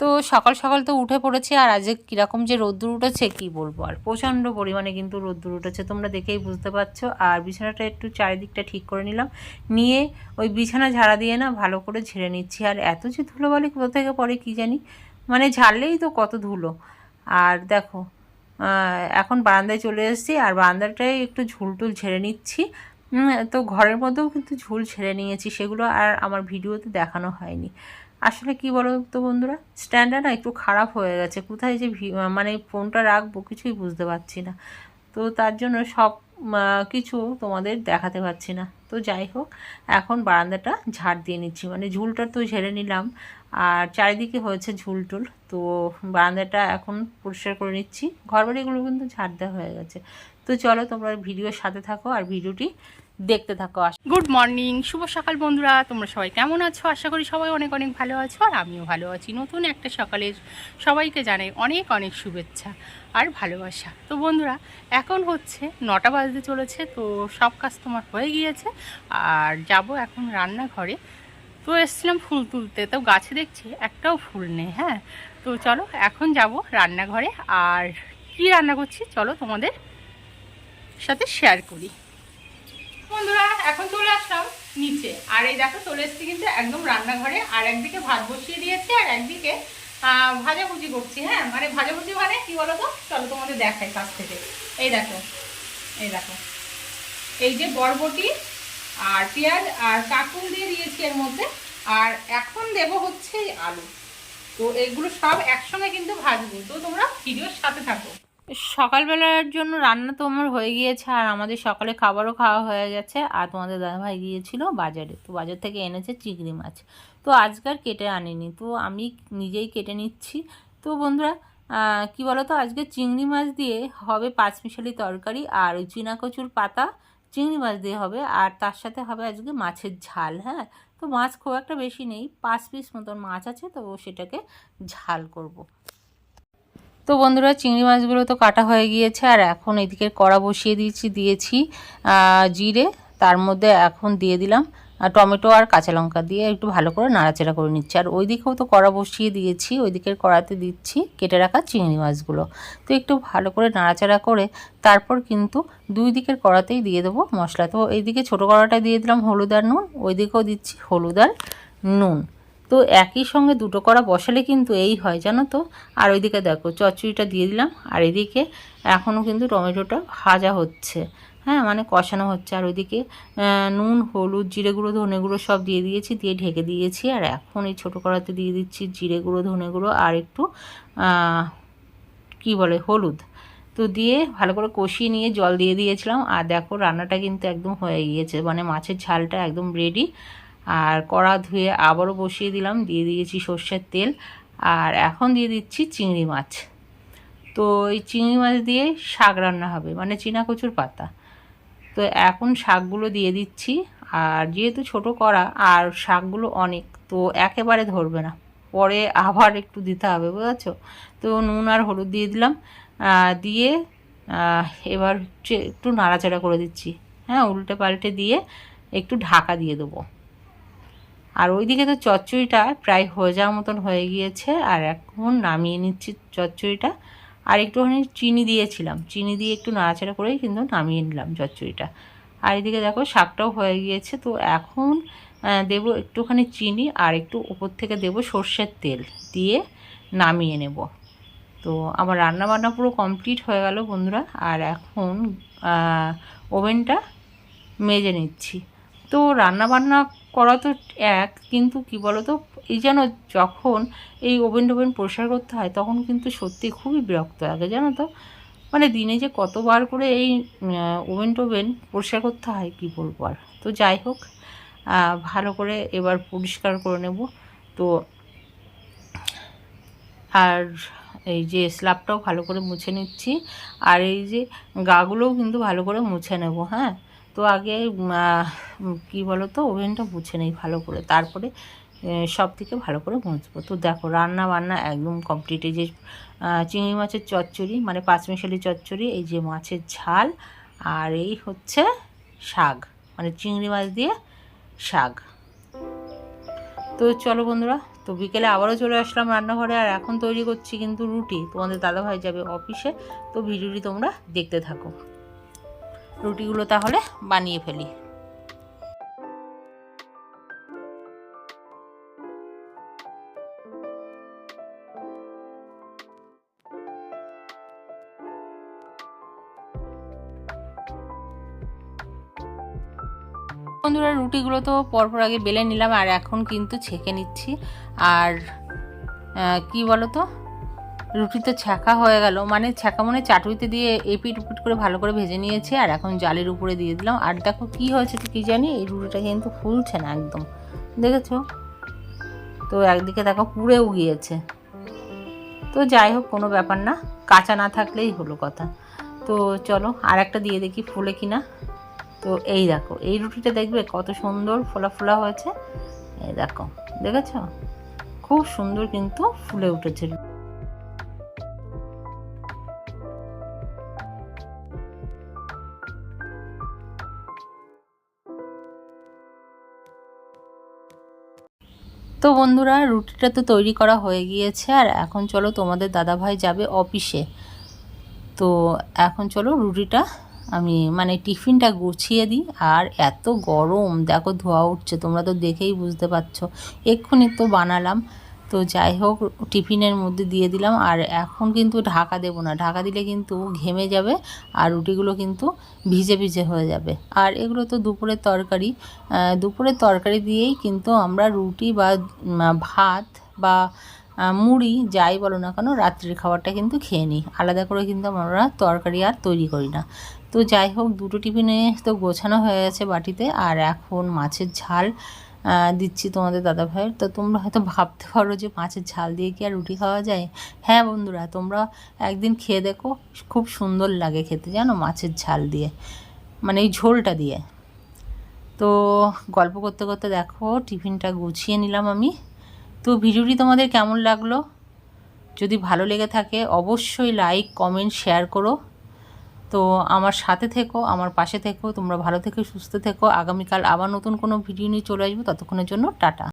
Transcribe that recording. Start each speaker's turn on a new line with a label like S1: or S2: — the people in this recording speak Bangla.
S1: তো সকাল সকাল তো উঠে পড়েছি, আর আজকে কীরকম যে রোদ্দুর উঠেছে কি বলব? আর প্রচণ্ড পরিমাণে কিন্তু রোদ্দুর উঠেছে, তোমরা দেখেই বুঝতে পারছ। আর বিছানাটা একটু চারিদিকটা ঠিক করে নিলাম, নিয়ে ওই বিছানা ঝাড়া দিয়ে না ভালো করে ঝেড়ে নিচ্ছি। আর এত যে ধুলো ধুলোবালি কোথা থেকে পড়ে কি জানি? মানে ঝাড়লেই তো কত ধুলো। আর দেখো এখন বারান্দায় চলে এসেছি, আর বারান্দাটায় একটু ঝুলটুল ঝেড়ে নিচ্ছি। তো ঘরের মধ্যেও কিন্তু ঝুল ছেড়ে নিয়েছি, সেগুলো আর আমার ভিডিওতে দেখানো হয়নি। আসলে কি বলো তো বন্ধুরা? স্ট্যান্ডটা না একটু খারাপ হয়ে গেছে। কোথায় যে মানে ফোনটা রাখব কিছুই বুঝতে পারছি না। তো তার জন্য সব কিছু তোমাদের দেখাতে পারছি না। তো যাই হোক, এখন বারান্দাটা ঝাড় দিয়ে নিচ্ছি। মানে ঝুলটা তো ঝেড়ে নিলাম। আর চারিদিকে হয়েছে ঝুলটুল তো বারান্দাটা এখন পরিষ্কার করে নিচ্ছি। ঘরবাড়িগুলো কিন্তু ঝাড় দেওয়া হয়ে গেছে। তো চলো তোমরা ভিডিওর সাথে থাকো আর ভিডিওটি দেখতে থাকো
S2: গুড মর্নিং শুভ সকাল বন্ধুরা, তোমরা সবাই কেমন আছো? আশা করি সবাই অনেক অনেক ভালো আছো আর আমিও ভালো আছি। নতুন একটা সকালে সবাইকে জানাই অনেক অনেক শুভেচ্ছা আর ভালোবাসা। তো বন্ধুরা, এখন হচ্ছে নটা বাজতে চলেছে, তো সব কাজ তোমার হয়ে গিয়েছে। আর যাব এখন রান্নাঘরে। তো এসছিলাম ফুল তুলতে, তো গাছে দেখছি একটাও ফুল নেই হ্যাঁ? তো চলো, এখন যাব রান্নাঘরে। আর কি রান্না করছি, চলো তোমাদের সাথে শেয়ার করি। এখন চলে আসলাম নিচে। আর এই দেখো, চলে এসেছি কিন্তু একদম রান্নাঘরে। আর একদিকে ভাত বসিয়ে দিয়েছি, আর একদিকে ভাজাভুজি করছি হ্যাঁ? মানে ভাজাভুজি মানে কি বলো তো চলো তোমাদের দেখাই কাছ থেকে। এই দেখো এই দেখো। এই যে বরবটি আর পেঁয়াজ আর কাকুল দিয়ে দিয়েছি এর মধ্যে। আর এখন দেব হচ্ছে আলু। তো এগুলো সব একসঙ্গে কিন্তু ভাজবো। তো তোমরা ভিডিওর সাথে থাকো।
S1: সকালবেলার জন্য রান্না তো আমার হয়ে গিয়েছে, আর আমাদের সকালে খাবারও খাওয়া হয়ে গেছে। আর তোমাদের দাদাভাই গিয়েছিল বাজারে, তো বাজার থেকে এনেছে চিংড়ি মাছ। তো আজকাল কেটে আনিনি, তো আমি নিজেই কেটে নিচ্ছি। তো বন্ধুরা কি বলো তো আজকে চিংড়ি মাছ দিয়ে হবে পাঁচমিশালি তরকারি আর ওই চীনা কচুর পাতা চিংড়ি মাছ দিয়ে হবে, আর তার সাথে হবে আজকে মাছের ঝাল হ্যাঁ? তো মাছ খুব একটা বেশি নেই, পাঁচ পিস মতন মাছ আছে, তো সেটাকে ঝাল করব। তো বন্ধুরা, চিংড়ি মাছগুলো তো কাটা হয়ে গিয়েছে, আর এখন এদিকে কড়া বসিয়ে দিয়েছি দিয়েছি জিরে, তার মধ্যে এখন দিয়ে দিলাম টমেটো আর কাঁচা লঙ্কা দিয়ে একটু ভালো করে নাড়াচাড়া করে নিচ্ছি। আর ওই দিকেও তো কড়া বসিয়ে দিয়েছি ওই দিকের কড়াতে দিচ্ছি কেটে রাখা চিংড়ি মাছগুলো। তো একটু ভালো করে নাড়াচাড়া করে তারপর কিন্তু দুই দিকের কড়াতেই দিয়ে দেবো মশলা। তো এইদিকে ছোটো কড়াটা দিয়ে দিলাম হলুদ আর নুন ওই দিকেও দিচ্ছি হলুদ আর নুন। তো একই সঙ্গে দুটো কড়া বসালে কিন্তু এই হয়, জানো তো? আর ওইদিকে দেখো, চচ্চড়িটা দিয়ে দিলাম, আর এদিকে এখনও কিন্তু টমেটোটা ভাজা হচ্ছে। হ্যাঁ মানে কষানো হচ্ছে। আর ওইদিকে নুন, হলুদ, জিরে গুঁড়ো, ধনে গুঁড়ো সব দিয়ে দিয়েছি, দিয়ে ঢেকে দিয়েছি। আর এখন এই ছোটো কড়াতে দিয়ে দিচ্ছি জিরে গুঁড়ো, ধনে গুঁড়ো, আর একটু কি বলে, হলুদ। তো দিয়ে ভালো করে কষিয়ে নিয়ে জল দিয়ে দিয়েছিলাম। আর দেখো, রান্নাটা কিন্তু একদম হয়ে গিয়েছে। মানে মাছের ঝালটা একদম রেডি আর কড়া ধুয়ে আবারও বসিয়ে দিলাম। দিয়ে দিয়েছি সর্ষের তেল আর এখন দিয়ে দিচ্ছি চিংড়ি মাছ। তো এই চিংড়ি মাছ দিয়ে শাক রান্না হবে মানে চীনা কচুর পাতা। তো এখন শাকগুলো দিয়ে দিচ্ছি আর যেহেতু ছোট করা আর শাকগুলো অনেক, তো একেবারে ধরবে না। পরে আবার একটু দিতে হবে, বুঝেছ? তো নুন আর হলুদ দিয়ে দিলাম। দিয়ে এবার একটু নাড়াচাড়া করে দিচ্ছি। হ্যাঁ উল্টে পাল্টে দিয়ে একটু ঢাকা দিয়ে দেবো। আর ওইদিকে তো চচ্চড়িটা প্রায় হয়ে যাওয়ার মতন হয়ে গিয়েছে, আর এখন নামিয়ে নিচ্ছি চচ্চড়িটা। আর একটুখানি চিনি দিয়েছিলাম, চিনি দিয়ে একটু নাড়াচাড়া করেই কিন্তু নামিয়ে নিলাম চচ্চড়িটা। আর এদিকে দেখো শাকটাও হয়ে গিয়েছে, তো এখন দেবো একটুখানি চিনি আর একটু উপর থেকে দেবো সর্ষের তেল দিয়ে নামিয়ে নেব। তো আমার রান্না বান্না পুরো কমপ্লিট হয়ে গেল বন্ধুরা, আর এখন ওভেনটা মেজে নিচ্ছি। তো রান্না বান্না করা তো এক, কিন্তু কি বলো তো এই যেন যখন এই ওভেন টোভেন পরিষ্কার করতে হয়, তখন কিন্তু সত্যি খুবই বিরক্ত লাগে, জানো তো? মানে দিনে যে কতবার করে এই ওভেন টোভেন পরিষ্কার করতে হয়, কি বলব আর? তো যাই হোক ভালো করে এবার পরিষ্কার করে নেব। তো আর এই যে স্ল্যাবটাও ভালো করে মুছে নিচ্ছি, আর এই যে গাগুলোও কিন্তু ভালো করে মুছে নেব হ্যাঁ? তো আগে কি বলো তো ওভেনটা বুঝে নেই ভালো করে। তারপরে সব থেকে ভালো করে মুছবো। তো দেখো রান্না বান্না একদম কমপ্লিট এই যে চিংড়ি মাছের চচ্চড়ি মানে পাঁচমিশালি চচ্চড়ি, এই যে মাছের ঝাল, আর এই হচ্ছে শাক। মানে চিংড়ি মাছ দিয়ে শাক। তো চলো বন্ধুরা, তো বিকেলে আবারও চলে আসলাম রান্নাঘরে, আর এখন তৈরি করছি কিন্তু রুটি। তোমাদের দাদাভাই যাবে অফিসে, তো ভিডিওটি তোমরা দেখতে থাকো। রুটিগুলো তাহলে বানিয়ে ফেলি। বন্ধুরা, রুটিগুলো তো পরপর আগে বেলে নিলাম আর এখন কিন্তু ছেঁকে নিচ্ছি। আর কি বলো তো রুটি তো ছ্যাঁকা হয়ে গেল। মানে ছ্যাঁকা মানে চাটুইতে দিয়ে এপিট উপিট করে ভালো করে ভেজে নিয়েছি আর এখন জালের উপরে দিয়ে দিলাম। আর দেখো কি হয়েছে তো কি জানি, এই রুটিটা কিন্তু ফুলছে না একদম। দেখেছ? তো একদিকে দেখো পুড়েও গিয়েছে তো যাই হোক, কোনো ব্যাপার না। কাঁচা না থাকলেই হলো কথা। তো চলো আর একটা দিয়ে দেখি ফুলে কিনা। তো এই দেখো, এই রুটিটা দেখবে কত সুন্দর ফোলা ফোলা হয়েছে। এই দেখো, দেখেছ? খুব সুন্দর কিন্তু ফুলে উঠেছে তো বন্ধুরা, রুটিটা তো তৈরি করা হয়ে গিয়েছে, আর এখন চলো তোমাদের দাদাভাই যাবে অফিসে। তো এখন চলো রুটিটা আমি মানে টিফিনটা গুছিয়ে দিই, আর এত গরম, দেখো ধোয়া উঠছে, তোমরা তো দেখেই বুঝতে পারছ। এক্ষুনি তো বানালাম। তো যাই হোক, টিফিনের মধ্যে দিয়ে দিলাম। আর এখন কিন্তু ঢাকা দেবো না। ঢাকা দিলে কিন্তু ঘেমে যাবে আর রুটিগুলো কিন্তু ভিজে ভিজে হয়ে যাবে। আর এগুলো তো দুপুরের তরকারি। দুপুরের তরকারি দিয়েই কিন্তু আমরা রুটি বা ভাত বা মুড়ি যাই বলো না কেন, রাত্রির খাবারটা কিন্তু খেয়ে নিই। আলাদা করে কিন্তু আমরা তরকারি আর তৈরি করি না। তো যাই হোক, দুটো টিফিনে তো গোছানো হয়ে গেছে বাটিতে। আর এখন মাছের ঝাল। দিচ্ছি তোমাদের দাদা ভাইয়ের তো তোমরা হয়তো ভাবতে পারো যে মাছের ঝাল দিয়ে কি আর রুটি খাওয়া যায়? হ্যাঁ বন্ধুরা, তোমরা একদিন খেয়ে দেখো, খুব সুন্দর লাগে খেতে, জানো মাছের ঝাল দিয়ে মানে এই ঝোলটা দিয়ে। তো গল্প করতে করতে দেখো, টিফিনটা গুছিয়ে নিলাম আমি। তো ভিডিওটি তোমাদের কেমন লাগল? যদি ভালো লেগে থাকে, অবশ্যই লাইক কমেন্ট শেয়ার করো। তো আমার সাথে থেকো, আমার পাশে থেকো, তোমরা ভালো থেকো, সুস্থ থেকো। আগামীকাল আবার নতুন কোনো ভিডিও নিয়ে চলে আসব। ততক্ষণের জন্য টাটা।